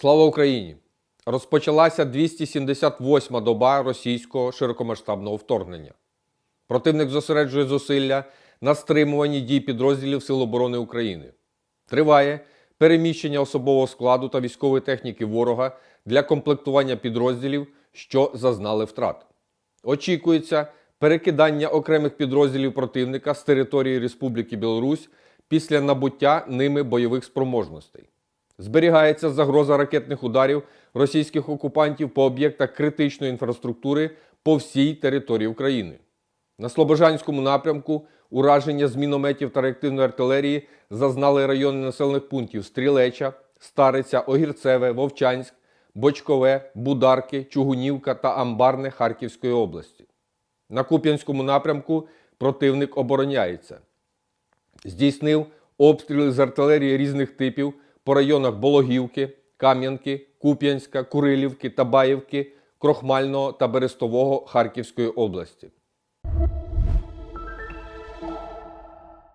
Слава Україні! Розпочалася 278-ма доба російського широкомасштабного вторгнення. Противник зосереджує зусилля на стримуванні дій підрозділів Сил оборони України. Триває переміщення особового складу та військової техніки ворога для комплектування підрозділів, що зазнали втрат. Очікується перекидання окремих підрозділів противника з території Республіки Білорусь після набуття ними бойових спроможностей. Зберігається загроза ракетних ударів російських окупантів по об'єктах критичної інфраструктури по всій території України. На Слобожанському напрямку ураження з мінометів та реактивної артилерії зазнали райони населених пунктів Стрілеча, Стариця, Огірцеве, Вовчанськ, Бочкове, Бударки, Чугунівка та Амбарне Харківської області. На Куп'янському напрямку противник обороняється. Здійснив обстріли з артилерії різних типів по районах Бологівки, Кам'янки, Куп'янська, Курилівки, Табаївки, Крохмального та Берестового Харківської області.